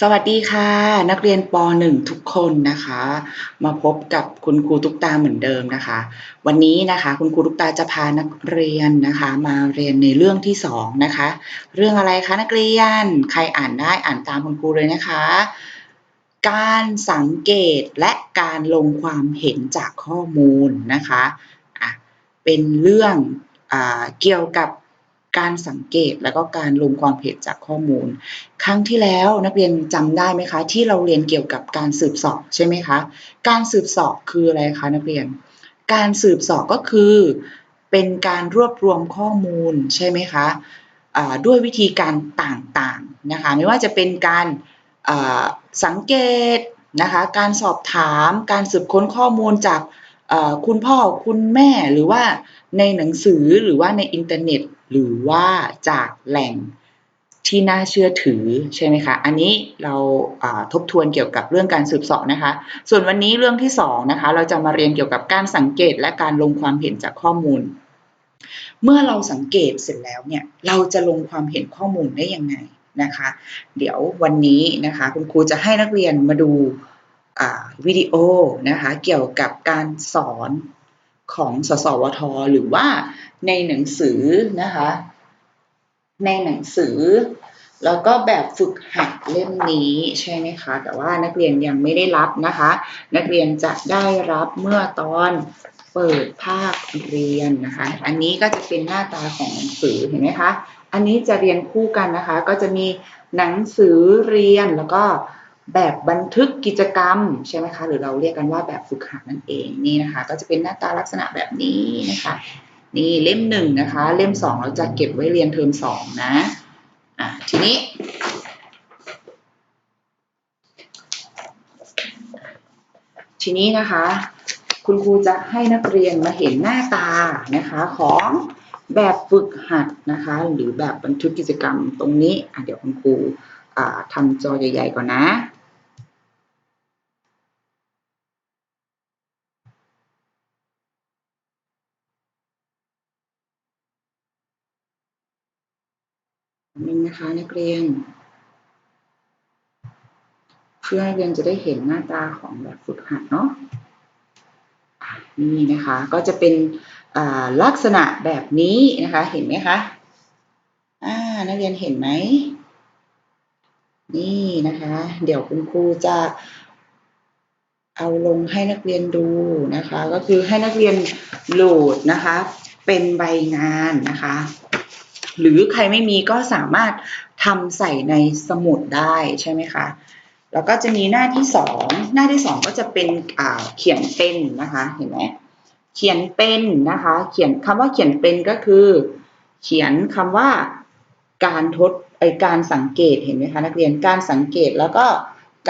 สวัสดีค่ะ นักเรียนป .1 ทุกคนนะคะ มาพบกับคุณครูตุ๊กตาเหมือนเดิมนะคะ วันนี้นะคะคุณครูตุ๊กตาจะพานักเรียนนะคะ มาเรียนในเรื่องที่สองนะคะ เรื่องอะไรคะนักเรียนใครอ่านได้อ่านตามคุณครูเลยนะคะ การสังเกตและการลงความเห็นจากข้อมูลนะคะอะเป็นเรื่องอเกี่ยวกับ การสังเกตแล้วก็การลงความเห็นจากข้อมูล ครั้งที่แล้วนักเรียนจำได้ไหมคะ ที่เราเรียนเกี่ยวกับการสืบสอบใช่ไหมคะการสืบสอบคืออะไรคะนักเรียน การสืบสอบก็คือ เป็นการรวบรวมข้อมูลใช่ไหมคะด้วยวิธีการต่างๆนะคะไม่ว่าจะเป็นการสังเกตนะคะการสอบถามการสืบค้นข้อมูลจากคุณพ่อคุณแม่หรือว่าในหนังสือหรือว่าในอินเทอร์เน็ต หรือว่าจากแหล่งที่น่าเชื่อถือใช่ไหมคะ อันนี้เราาทบทวนเกี่ยวกับเรื่องการสืบเสอบนะคะ ส่วนวันนี้เรื่องที่สองนะคะ เราจะมาเรียนเกี่ยวกับการสังเกตและการลงความเห็นจากข้อมูล เมื่อเราสังเกตเสร็จแล้วเนี่ย เราจะลงความเห็นข้อมูลได้ยังไงนะคะ เดี๋ยววันนี้นะคะคุณครูจะให้นักเรียนมาดูวิดีโอนะคะเกี่ยวกับการสอน ของสสวท หรือว่าในหนังสือนะคะ ในหนังสือ แล้วก็แบบฝึกหัดเล่มนี้ใช่ไหมคะ แต่ว่านักเรียนยังไม่ได้รับนะคะ นักเรียนจะได้รับเมื่อตอนเปิดภาคเรียนนะคะ อันนี้ก็จะเป็นหน้าตาของหนังสือเห็นไหมคะ อันนี้จะเรียนคู่กันนะคะ ก็จะมีหนังสือเรียนแล้วก็ แบบบันทึกกิจกรรมใช่ไหมคะ หรือเราเรียกกันว่าแบบฝึกหัดนั่นเองนี่นะคะ ก็จะเป็นหน้าตาลักษณะแบบนี้นะคะ นี่เล่มหนึ่งนะคะ เล่มสองเราจะเก็บไว้เรียนเทอมสองนะอะทีนี้ ทีนี้นะคะ คุณครูจะให้นักเรียนมาเห็นหน้าตานะคะของแบบฝึกหัดนะคะ หรือแบบบันทึกกิจกรรมตรงนี้อะเดี๋ยวคุณครูทำจอใหญ่ ๆ ก่อนนะ นะคะนักเรียน เพื่อนักเรียนจะได้เห็นหน้าตาของแบบฝึกหัดเนาะนี่นะคะก็จะเป็นลักษณะแบบนี้นะคะเห็นไหมคะอ่านักเรียนเห็นไหมนี่นะคะ เดี๋ยวคุณครูจะเอาลงให้นักเรียนดูนะคะ ก็คือให้นักเรียนโหลดนะคะ เป็นใบงานนะคะ หรือใครไม่มีก็สามารถทำใส่ในสมุดได้ใช่ไหมคะ แล้วก็จะมีหน้าที่สองหน้าที่สองก็จะเป็นอ่าเขียนเป็นนะคะเห็นไหมเขียนเป็นนะคะ เขียนคำว่าเขียนเป็นก็คือ เขียนคำว่าการทดไอการสังเกตเห็นไหมคะนักเรียนการสังเกตแล้วก็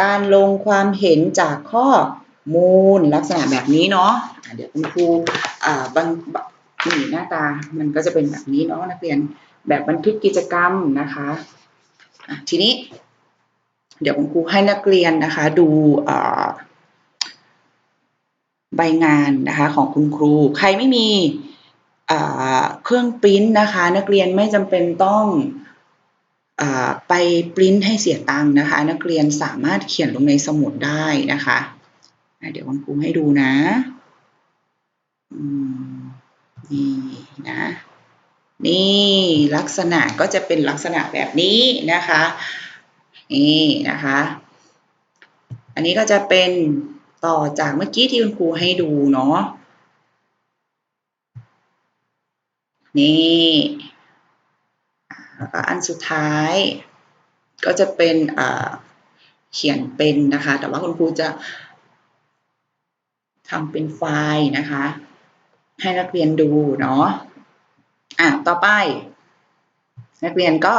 การลงความเห็นจากข้อมูลลักษณะแบบนี้เนาะะเดี๋ยวคุณครูอ่าบางนี่หน้าตามันก็จะเป็นแบบนี้เนาะนักเรียน แบบบันทึกกิจกรรมนะคะะทีนี้ เดี๋ยวคุณครูให้นักเรียนนะคะ ดูใบงานนะคะของคุณครู ใครไม่มีเครื่องปริ้นนะคะ นักเรียนไม่จำเป็นต้องอไปปริ้นให้เสียตังค์นะคะ นักเรียนสามารถเขียนลงในสมุดได้นะคะะเดี๋ยวคุณครูให้ดูนะอืมนี่นะ นี่ลักษณะก็จะเป็นลักษณะแบบนี้นะคะ นี่นะคะ อันนี้ก็จะเป็นต่อจากเมื่อกี้ที่คุณครูให้ดูเนาะ นี่แล้วก็อันสุดท้าย ก็จะเป็นเขียนเป็นนะคะ แต่ว่าคุณครูจะทำเป็นไฟล์นะคะ ให้นักเรียนดูเนาะ อะต่อไป นักเรียนก็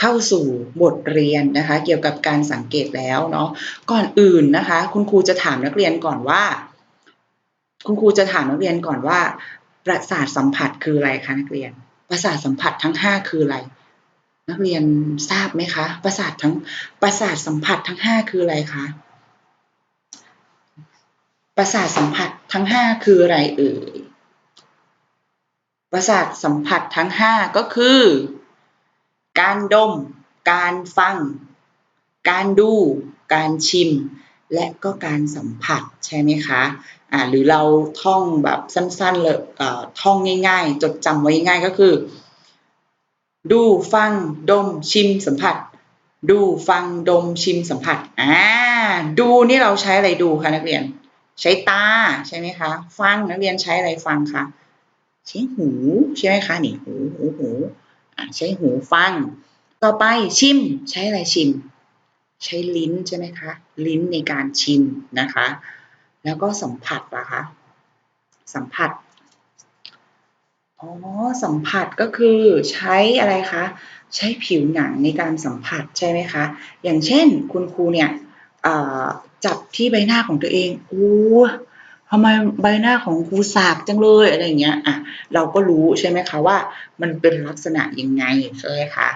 เข้าสู่บทเรียนนะคะ เกี่ยวกับการสังเกตแล้วเนาะก่อนอื่นนะคะ คุณครูจะถามนักเรียนก่อนว่า คุณครูจะถามนักเรียนก่อนว่า ประสาทสัมผัสคืออะไรคะนักเรียน ประสาทสัมผัสทั้งห้าคืออะไร นักเรียนทราบไหมคะ ประสาททั้งประสาทสัมผัสทั้งห้าคืออะไรคะประสาทสัมผัสทั้งห้าคืออะไรเอ่ย ประสาทสัมผัสทั้งห้าก็คือ การดม การฟัง การดู การชิม และก็การสัมผัสใช่ไหมคะอ่าหรือเราท่องแบบสั้นๆเลยเอ่อท่องง่าย ๆ จดจำไว้ง่ายก็คือ ดูฟังดมชิมสัมผัส ดูฟังดมชิมสัมผัสอ่าดูนี่เราใช้อะไรดูคะนักเรียน ใช้ตาใช่ไหมคะ ฟังนักเรียนใช้อะไรฟังคะ ใช้หูใช่ไหมคะนี่หูหูหูใช้หูฟัง ต่อไปชิม ใช้อะไรชิม ใช้ลิ้นใช่ไหมคะ ลิ้นในการชิมนะคะ แล้วก็สัมผัสล่ะคะสัมผัสอ๋อสัมผัสก็คือใช้อะไรคะใช้ผิวหนังในการสัมผัสใช่ไหมคะอย่างเช่นคุณครูเนี่ยจับที่ใบหน้าของตัวเองโอ้ ทำไมใบหน้าของครูสากจังเลยอะไรเงี้ยอะเราก็รู้ใช่ไหมคะว่า มันเป็นลักษณะยังไงใช่ไหมคะ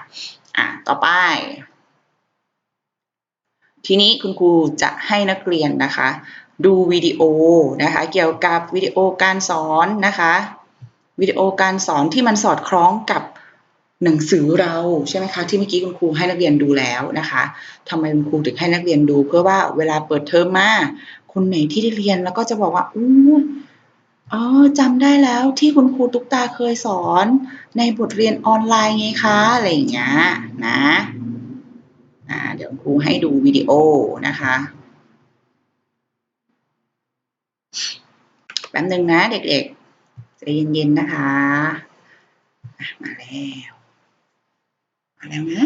อะต่อไป ทีนี้คุณครูจะให้นักเรียนนะคะ ดูวิดีโอนะคะ เกี่ยวกับวิดีโอการสอนนะคะวิดีโอการสอนที่มันสอดคล้องกับหนังสือเราใช่ไหมคะที่เมื่อกี้คุณครูให้นักเรียนดูแล้วนะคะทำไมคุณครูถึงให้นักเรียนดู เพื่อว่าเวลาเปิดเทอมมา คนไหนที่ได้เรียนแล้วก็จะบอกว่าอู้อ๋อจำได้แล้วที่คุณครูตุ๊กตาเคยสอนในบทเรียนออนไลน์ไงคะอะไรอย่างเงี้ยนะอ่าเดี๋ยวครูให้ดูวิดีโอนะคะแป๊บนึงนะเด็กๆใจเย็นๆนะคะ มาแล้ว มาแล้วนะ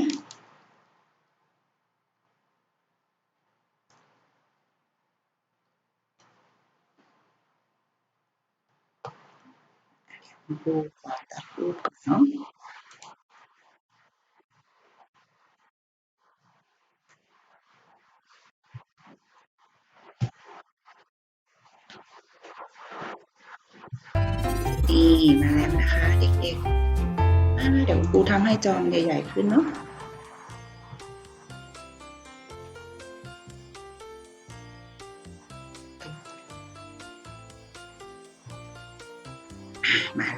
คุณครูขอตัดรูปก่อนเนาะนี่มาแล้วนะคะ เด็กๆเดี๋ยวครูทำให้จอมใหญ่ ๆ ขึ้นเนาะ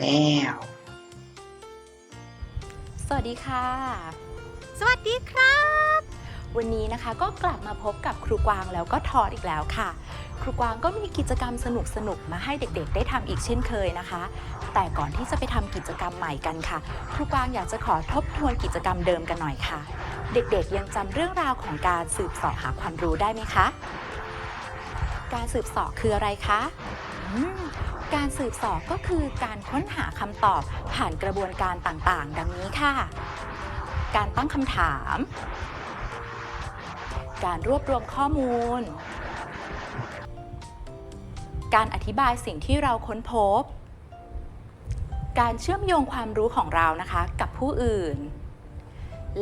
แล้ว สวัสดีค่ะ สวัสดีครับ วันนี้นะคะก็กลับมาพบกับครูกวางแล้วก็ทอดอีกแล้วค่ะ ครูกวางก็มีกิจกรรมสนุกๆมาให้เด็กๆ ได้ทำอีกเช่นเคยนะคะ แต่ก่อนที่จะไปทำกิจกรรมใหม่กันค่ะ ครูกวางอยากจะขอทบทวนกิจกรรมเดิมกันหน่อยค่ะ เด็กๆ ยังจำเรื่องราวของการสืบเสอบหาความรู้ได้ไหมคะ การสืบเสอบคืออะไรคะอืม การสืบสอบก็คือการค้นหาคำตอบผ่านกระบวนการต่างๆ ดังนี้ค่ะ การตั้งคำถาม การรวบรวมข้อมูล การอธิบายสิ่งที่เราค้นพบ การเชื่อมโยงความรู้ของเรานะคะกับผู้อื่น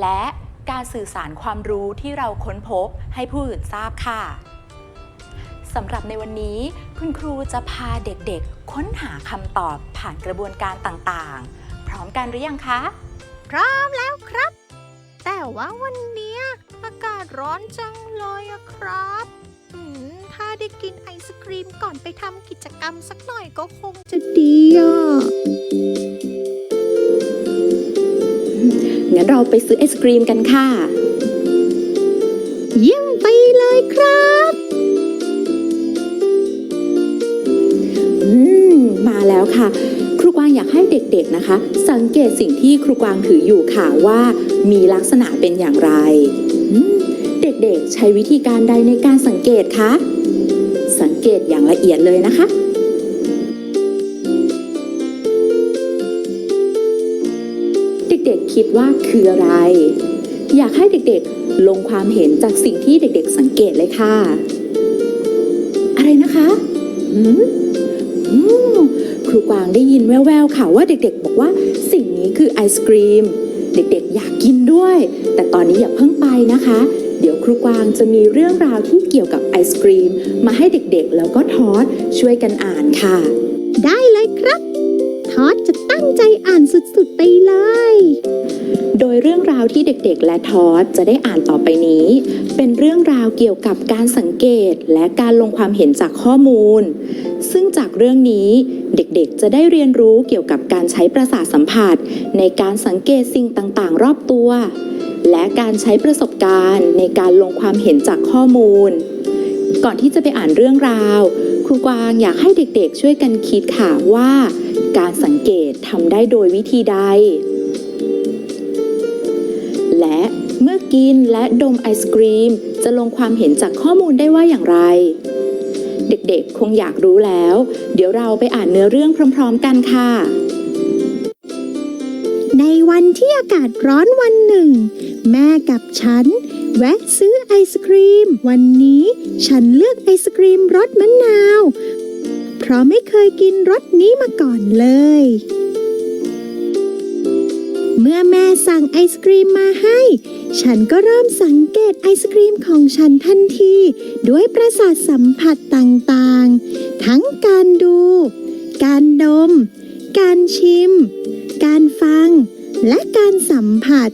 และการสื่อสารความรู้ที่เราค้นพบให้ผู้อื่นทราบค่ะ สำหรับในวันนี้คุณครูจะพาเด็กๆ ค้นหาคำตอบผ่านกระบวนการต่างๆ พร้อมกันหรือยังคะ พร้อมแล้วครับ แต่ว่าวันเนี้ยอากาศร้อนจังเลยอะครับอืมถ้าได้กินไอศครีมก่อนไปทำกิจกรรมสักหน่อยก็คงจะดีอะ งั้นเราไปซื้อไอศกรีมกันค่ะ เยี่ยมไปเลยครับ แล้วค่ะ ครูกวางอยากให้เด็กๆนะคะ สังเกตสิ่งที่ครูกวางถืออยู่ค่ะว่ามีลักษณะเป็นอย่างไร เด็กๆ ใช้วิธีการใดในการสังเกตคะสังเกตอย่างละเอียดเลยนะคะเด็กๆคิดว่าคืออะไร อยากให้เด็กๆลงความเห็นจากสิ่งที่เด็กๆสังเกตเลยค่ะ อะไรนะคะหืมอืม ครูกวางได้ยินแววๆค่ะว่าเด็กๆ บอกว่าสิ่งนี้คือไอศกรีม เด็กๆ อยากกินด้วย แต่ตอนนี้อย่าเพิ่งไปนะคะ เดี๋ยวครูกวางจะมีเรื่องราวที่เกี่ยวกับไอศกรีม มาให้เด็กๆ แล้วก็ทอดช่วยกันอ่านค่ะ ได้เลยครับ ทอดจะตั้งใจอ่านสุดๆไปเลย ยเรื่องราวที่เด็กๆ และทอดจะได้อ่านต่อไปนี้ เป็นเรื่องราวเกี่ยวกับการสังเกตและการลงความเห็นจากข้อมูล ซึ่งจากเรื่องนี้เด็กๆ จะได้เรียนรู้เกี่ยวกับการใช้ประสาทสัมผัส ในการสังเกตสิ่งต่างๆ รอบตัว และการใช้ประสบการณ์ ในการลงความเห็นจากข้อมูล ก่อนที่จะไปอ่านเรื่องราว ครูกวางอยากให้เด็กๆ ช่วยกันคิดค่ะว่า การสังเกตทำได้โดยวิธีใด และเมื่อกินและดมไอศกรีม จะลงความเห็นจากข้อมูลได้ว่าอย่างไร เด็กๆ คงอยากรู้แล้ว เดี๋ยวเราไปอ่านเนื้อเรื่องพร้อม ๆ กันค่ะ ในวันที่อากาศร้อนวันหนึ่ง แม่กับฉัน แวะซื้อไอศครีม วันนี้ฉันเลือกไอศครีมรสมะนาว เพราะไม่เคยกินรสนี้มาก่อนเลย เมื่อแม่สั่งไอศครีมมาให้ ฉันก็เริ่มสังเกตไอศครีมของฉันทันที ด้วยประสาทสัมผัสต่างๆ ทั้งการดู การดม การชิม การฟัง และการสัมผัส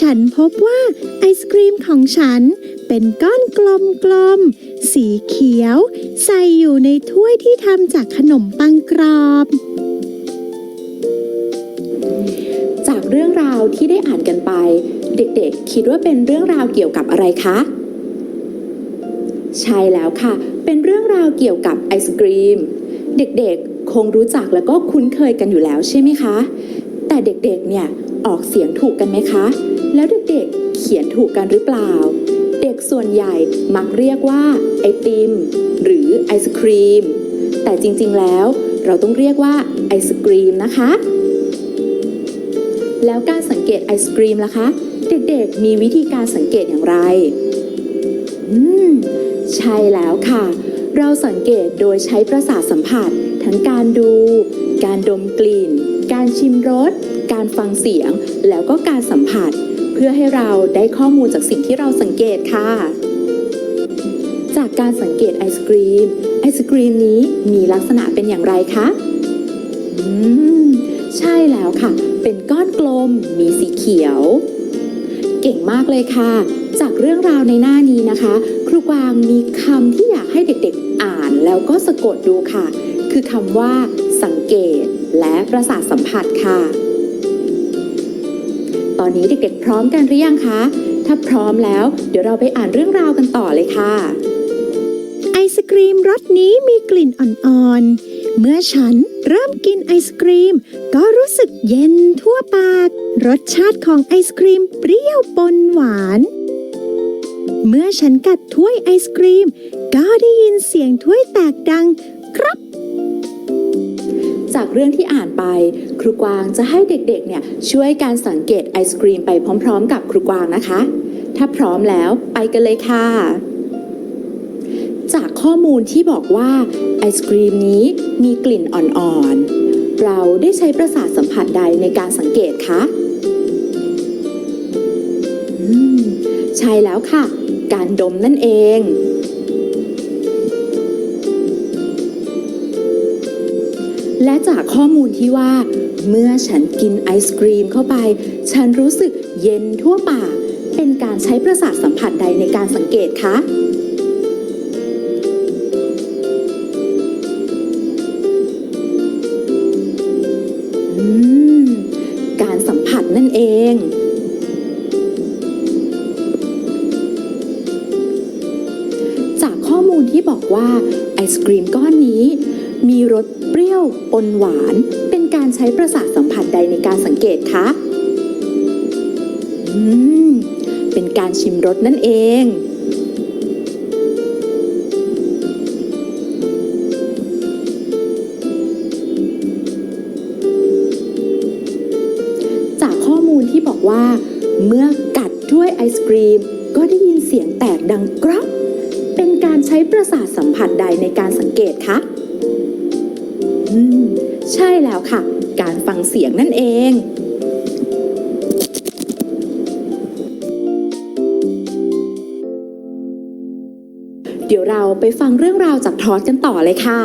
ฉันพบว่าไอศครีมของฉันเป็นก้อนกลมๆ สีเขียว ใส่อยู่ในถ้วยที่ทำจากขนมปังกรอบ ที่ได้อ่านกันไป เด็กๆ คิดว่าเป็นเรื่องราวเกี่ยวกับอะไรคะ ใช่แล้วค่ะ เป็นเรื่องราวเกี่ยวกับไอศกรีม เด็กๆ คงรู้จักแล้วก็คุ้นเคยกันอยู่แล้วใช่ไหมคะ แต่เด็กๆ เนี่ยออกเสียงถูกกันไหมคะ แล้วเด็กๆ เขียนถูกกันหรือเปล่า เด็กส่วนใหญ่มักเรียกว่าไอติม หรือไอศครีม แต่จริงๆ แล้วเราต้องเรียกว่าไอศกรีมนะคะแล้วการ เกตไอศกรีมล่ะคะ เด็กๆ มีวิธีการสังเกตอย่างไร อืม ใช่แล้วค่ะ เราสังเกตโดยใช้ประสาทสัมผัส ทั้งการดู การดมกลิ่น การชิมรส การฟังเสียง แล้วก็การสัมผัส เพื่อให้เราได้ข้อมูลจากสิ่งที่เราสังเกตค่ะจากการสังเกตไอศกรีม ไอศกรีมนี้มีลักษณะเป็นอย่างไรคะ อืม ใช่แล้วค่ะ เป็นก้อนกลม มีสีเขียว เก่งมากเลยค่ะ จากเรื่องราวในหน้านี้นะคะ ครูกวางมีคำที่อยากให้เด็กๆอ่านแล้วก็สะกดดูค่ะ คือคำว่า สังเกต และประสาทสัมผัสค่ะ ตอนนี้เด็กๆ พร้อมกันหรือยังคะ ถ้าพร้อมแล้ว เดี๋ยวเราไปอ่านเรื่องราวกันต่อเลยค่ะ ไอศกรีมรสนี้มีกลิ่นอ่อนๆ เมื่อฉันเริ่มกินไอศกรีม ก็รู้สึกเย็นทั่วปาก รสชาติของไอศกรีมเปรี้ยวปนหวาน เมื่อฉันกัดถ้วยไอศกรีม ก็ได้ยินเสียงถ้วยแตกดัง ครับ จากเรื่องที่อ่านไป ครูกวางจะให้เด็กๆเนี่ยช่วยการสังเกตไอศกรีมไปพร้อม ๆ กับครูกวางนะคะ ถ้าพร้อมแล้วไปกันเลยค่ะ จากข้อมูลที่บอกว่าไอศกรีมนี้มีกลิ่นอ่อนๆ เราได้ใช้ประสาทสัมผัสใดในการสังเกตคะใช่แล้วค่ะ การดมนั่นเอง และจากข้อมูลที่ว่า เมื่อฉันกินไอศกรีมเข้าไป ฉันรู้สึกเย็นทั่วปาก เป็นการใช้ประสาทสัมผัสใดในการสังเกตคะ ศกรีมก้อนนี้ มีรสเปรี้ยวปนหวาน เป็นการใช้ประสาทสัมผัสใดในการสังเกตคะอืม เป็นการชิมรสนั่นเอง จากข้อมูลที่บอกว่า เมื่อกัดถ้วยไอศกรีม ก็ได้ยินเสียงแตกดังกรอบเป็นก ใช้ประสาทสัมผัสใดในการสังเกตคะอืมใช่แล้วค่ะ การฟังเสียงนั่นเองเดี๋ยวเราไปฟังเรื่องราวจากทอสกันต่อเลยค่ะ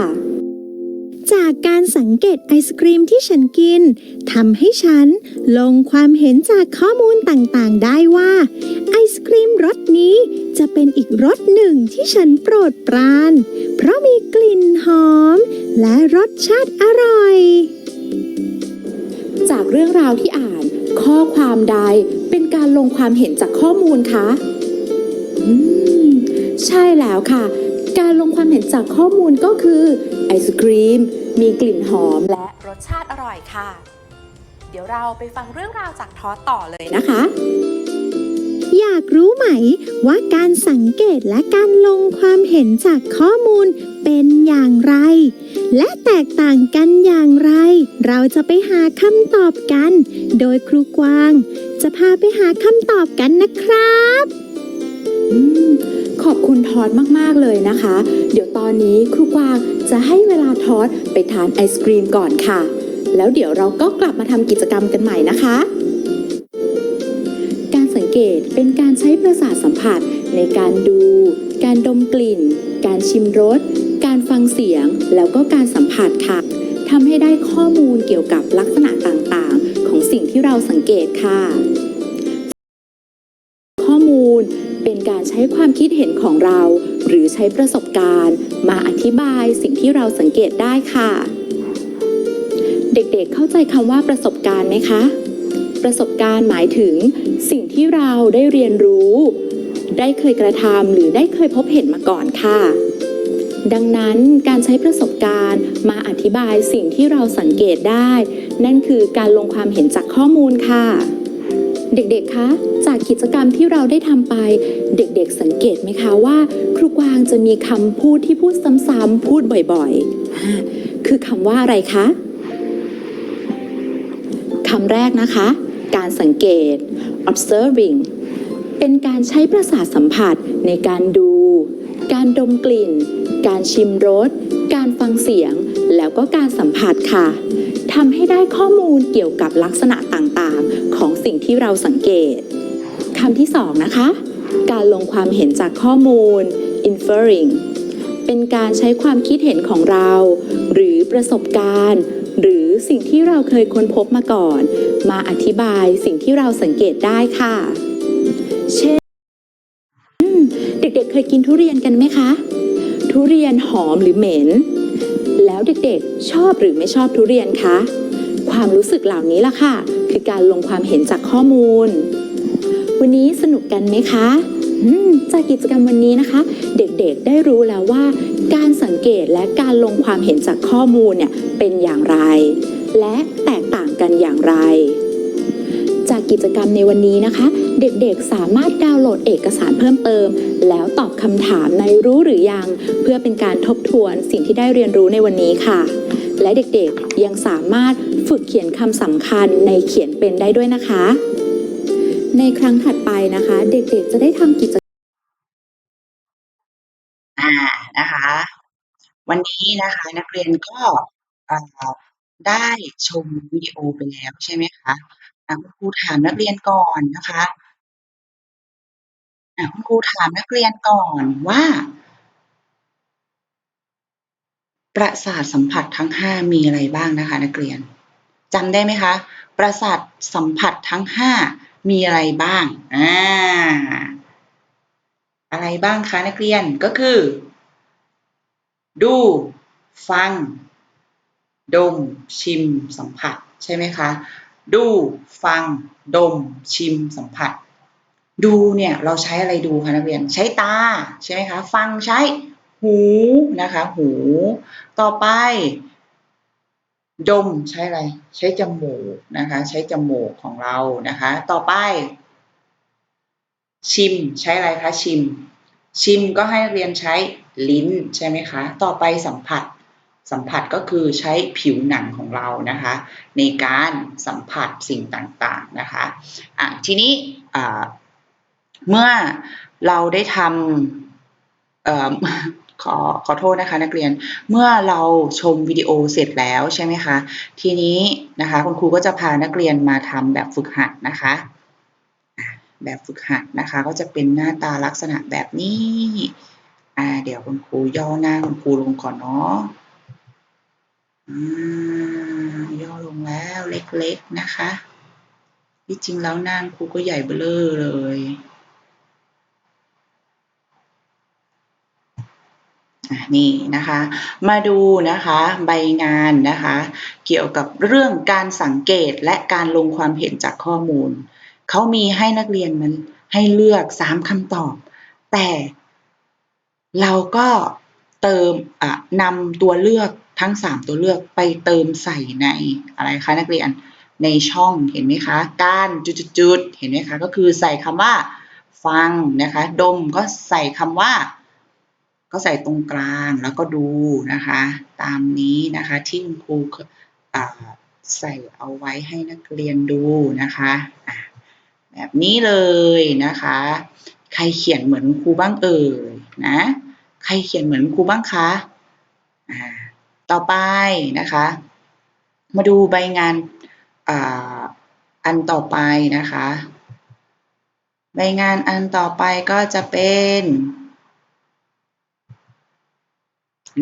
จากการสังเกตไอศกรีมที่ฉันกินทำให้ฉันลงความเห็นจากข้อมูลต่างๆ ได้ว่า ไอศกรีมรสนี้ จะเป็นอีกรสหนึ่งที่ฉันโปรดปราน เพราะมีกลิ่นหอม และรสชาติอร่อย จากเรื่องราวที่อ่าน ข้อความใดเป็นการลงความเห็นจากข้อมูลคะอืมใช่แล้วค่ะ การลงความเห็นจากข้อมูลก็คือไอศครีม มีกลิ่นหอมและรสชาติอร่อยค่ะ เดี๋ยวเราไปฟังเรื่องราวจากทอสต่อเลยนะคะ อยากรู้ไหมว่าการสังเกตและการลงความเห็นจากข้อมูลเป็นอย่างไร และแตกต่างกันอย่างไร เราจะไปหาคำตอบกัน โดยครูกวาง จะพาไปหาคำตอบกันนะครับอขอบคุณทอดมากๆเลยนะคะ เดี๋ยวตอนนี้ครูกวางจะให้เวลาทอดไปทานไอศกรีมก่อนค่ะ แล้วเดี๋ยวเราก็กลับมาทำกิจกรรมกันใหม่นะคะ เกตเป็นการใช้ประสาทสัมผัสในการดู การดมกลิ่น การชิมรส การฟังเสียง แล้วก็การสัมผัสค่ะทำให้ได้ข้อมูลเกี่ยวกับลักษณะต่างๆ ของสิ่งที่เราสังเกตค่ะ ข้อมูลเป็นการใช้ความคิดเห็นของเรา หรือใช้ประสบการณ์ มาอธิบายสิ่งที่เราสังเกตได้ค่ะ เด็กๆเข้าใจคำว่าประสบการณ์ไหมคะ ประสบการณ์หมายถึง สิ่งที่เราได้เรียนรู้ ได้เคยกระทำหรือได้เคยพบเห็นมาก่อนค่ะ ดังนั้นการใช้ประสบการณ์มาอธิบายสิ่งที่เราสังเกตได้ นั่นคือการลงความเห็นจากข้อมูลค่ะ เด็กๆ คะ จากกิจกรรมที่เราได้ทำไป เด็กๆ สังเกตไหมคะว่า ครูกวางจะมีคำพูดที่พูดซ้ำๆพูดบ่อยๆ คือคำว่าอะไรคะคำแรกนะคะ การสังเกต observing เป็นการใช้ประสาทสัมผัสในการดู การดมกลิ่น การชิมรส การฟังเสียง แล้วก็การสัมผัสค่ะทำให้ได้ข้อมูลเกี่ยวกับลักษณะต่างๆ ของสิ่งที่เราสังเกตคำที่สองนะคะ การลงความเห็นจากข้อมูล inferring เป็นการใช้ความคิดเห็นของเรา หรือประสบการณ์ หรือสิ่งที่เราเคยค้นพบมาก่อน มาอธิบายสิ่งที่เราสังเกตได้ค่ะ เช่นเด็กๆเคยกินทุเรียนกันไหมคะ ทุเรียนหอมหรือเหม็น แล้วเด็กๆ ชอบหรือไม่ชอบทุเรียนคะ ความรู้สึกเหล่านี้ล่ะค่ะ คือการลงความเห็นจากข้อมูล วันนี้สนุกกันไหมคะจากกิจกรรมวันนี้นะคะ เด็กๆได้รู้แล้วว่า การสังเกตและการลงความเห็นจากข้อมูลเนี่ยเป็นอย่างไร และแตกต่างกันอย่างไร จากกิจกรรมในวันนี้นะคะ เด็กๆสามารถดาวน์โหลดเอกสารเพิ่มเติม แล้วตอบคำถามในรู้หรือยัง เพื่อเป็นการทบทวนสิ่งที่ได้เรียนรู้ในวันนี้ค่ะ และเด็กๆยังสามารถฝึกเขียนคำสำคัญในเขียนเป็นได้ด้วยนะคะ ในครั้งถัดไปนะคะ เด็กๆจะได้ทำกิจอ่านะคะ วันนี้นะคะ นักเรียนก็ ได้ชมวิดีโอไปแล้วใช่ไหมคะ อ่า คุณครูถามนักเรียนก่อนนะคะ อ่า คุณครูถามนักเรียนก่อนว่า ประสาทสัมผัสทั้งห้ามีอะไรบ้างนะคะ นักเรียน จำได้ไหมคะ ประสาทสัมผัสทั้งห้ามีอะไรบ้าง อ่า อะไรบ้างคะนักเรียน ก็คือ ดู ฟัง ดม ชิม สัมผัส ใช่ไหมคะ ดู ฟัง ดม ชิม สัมผัส ดูเนี่ยเราใช้อะไรดูคะนักเรียน ใช้ตาใช่ไหมคะ ฟังใช้หูนะคะ หู ต่อไป ดมใช้อะไร ใช้จมูกนะคะ ใช้จมูกของเรานะคะ ต่อไป ชิมใช้อะไรคะชิม ชิมก็ให้นักเรียนใช้ลิ้นใช่ไหมคะ ต่อไปสัมผัส สัมผัสก็คือใช้ผิวหนังของเรานะคะ ในการสัมผัสสิ่งต่างๆนะคะะทีนี้เมื่อเราได้ทำขอขอโทษนะคะนักเรียนเมื่อเราชมวิดีโอเสร็จแล้วใช่ไหมคะทีนี้นะคะคุณครูก็จะพานักเรียนมาทำแบบฝึกหัดนะคะ แบบฝึกหัดนะคะ ก็จะเป็นหน้าตาลักษณะแบบนี้อ่าเดี๋ยวคุณครูย่อหน้าคุณครูลงก่อนเนาะอ่า ย่อลงแล้วเล็กๆนะคะ ที่จริงแล้วนาคุณครูก็ใหญ่เบ้อเลยอะนี่นะคะ มาดูนะคะใบงานนะคะ เกี่ยวกับเรื่องการสังเกตและการลงความเห็นจากข้อมูล เขามีให้นักเรียนมันให้เลือก3คำตอบ แต่เราก็เติมอะนำตัวเลือก ทั้ง 3 ตัวเลือกไปเติมใส่ในอะไรคะนักเรียนในช่องเห็นไหมคะการจุดๆเห็นไหมคะก็คือใส่คำว่าฟังนะคะดมก็ใส่คำว่า ก็ใส่ตรงกลางแล้วก็ดูนะคะ ตามนี้นะคะที่คุณครูใส่เอาไว้ให้นักเรียนดูนะคะะแบบนี้เลยนะคะ ใครเขียนเหมือนครูบ้างเอ่ยนะ ใครเขียนเหมือนครูบ้างคะอ่า ต่อไปนะคะ มาดูใบงานออันต่อไปนะคะ ใบงานอันต่อไปก็จะเป็น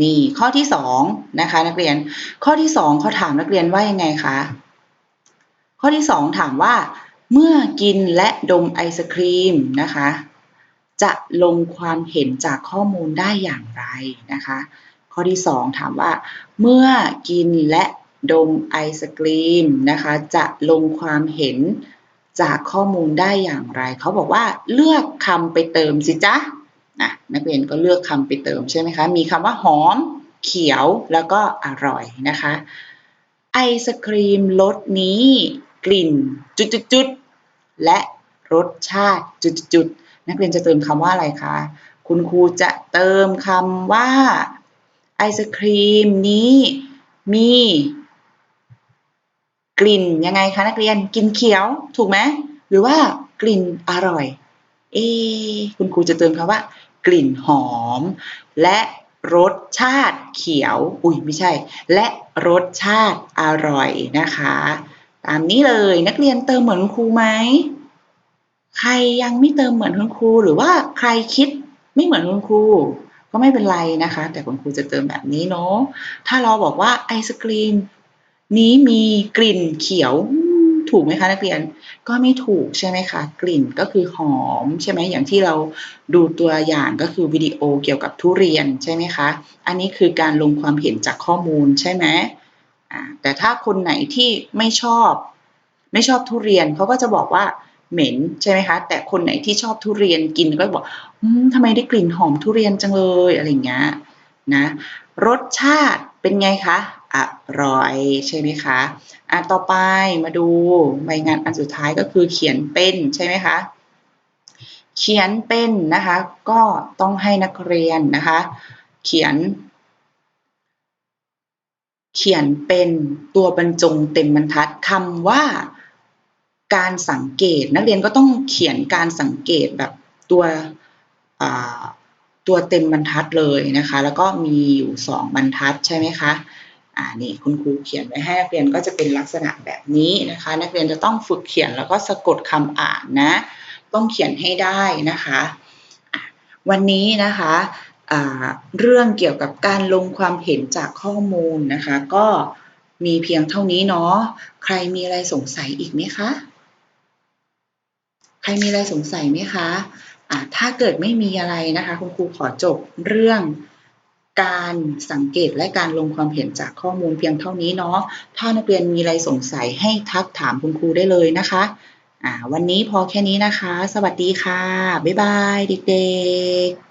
นี่ข้อที่สองนะคะ นักเรียนข้อที่สองเขาถามนักเรียนว่ายังไงคะ ข้อที่สองถามว่า เมื่อกินและดมไอศครีมนะคะจะลงความเห็นจากข้อมูลได้อย่างไรนะคะ ข้อที่สองถามว่า เมื่อกินและดมไอศกรีมนะคะ จะลงความเห็นจากข้อมูลได้อย่างไร เขาบอกว่าเลือกคำไปเติมสิจ๊ะนะนักเรียนก็เลือกคำไปเติมใช่ไหมคะ มีคำว่าหอม เขียวแล้วก็อร่อยนะคะ ไอศครีมรสนี้ กลิ่นจุดๆและรสชาติจุดๆนักเรียนจะเติมคำว่าอะไรคะ คุณครูจะเติมคำว่า ไอศครีมนี้มีกลิ่นยังไงคะนักเรียนกลิ่นเขียวถูกไหมหรือว่ากลิ่นอร่อย เอ คุณครูจะเติมคำว่า กลิ่นหอม และรสชาติเขียว อุ้ยไม่ใช่ และรสชาติอร่อยนะคะ ตามนี้เลยนักเรียนเติมเหมือนคุณครูไหมใครยังไม่เติมเหมือนคุณครูหรือว่าใครคิดไม่เหมือนคุณครู ก็ไม่เป็นไรนะคะ แต่คุณครูจะเติมแบบนี้เนาะถ้าเราบอกว่าไอศกรีมนี้มีกลิ่นเขียวถูกไหมคะนักเรียนก็ไม่ถูกใช่ไหมคะกลิ่นก็คือหอมใช่ไหมอย่างที่เราดูตัวอย่างก็คือวิดีโอเกี่ยวกับทุเรียนใช่ไหมคะอันนี้คือการลงความเห็นจากข้อมูลใช่ไหมแต่ถ้าคนไหนที่ไม่ชอบ ไม่ชอบทุเรียนเขาก็จะบอกว่า เหม็นใช่ไหมคะ แต่คนไหนที่ชอบทุเรียนกินก็บอกอืมทำไมได้กลิ่นหอมทุเรียนจังเลยอะไรเงี้ยนะรสชาติเป็นไงคะอร่อยใช่ไหมคะอะต่อไปมาดูใบงานอันสุดท้ายก็คือเขียนเป็นใช่ไหมคะเขียนเป็นนะคะก็ต้องให้นักเรียนนะคะ เขียน เขียนเป็นตัวบรรจงเต็มบรรทัดคำว่า การสังเกต นักเรียนก็ต้องเขียนการสังเกตแบบตัวตัวเต็มบรรทัดเลยนะคะ แล้วก็มีอยู่สองบรรทัดใช่ไหมคะอ่านี่คุณครูเขียนไว้ให้นักเรียนก็จะเป็นลักษณะแบบนี้นะคะ นักเรียนจะต้องฝึกเขียนแล้วก็สะกดคำอ่านนะ ต้องเขียนให้ได้นะคะ วันนี้นะคะเรื่องเกี่ยวกับการลงความเห็นจากข้อมูลนะคะ ก็มีเพียงเท่านี้เนาะใครมีอะไรสงสัยอีกไหมคะ รมีอะไรสงสัยไหมคะะถ้าเกิดไม่มีอะไรนะคะ คุณครูขอจบเรื่องการสังเกตและการลงความเห็นจากข้อมูลเพียงเท่านี้เนาะ ถ้านักเรียนมีอะไรสงสัยให้ทักถามคุณครูได้เลยนะคะะวันนี้พอแค่นี้นะคะ สวัสดีค่ะ บ๊ายบายเด็กๆ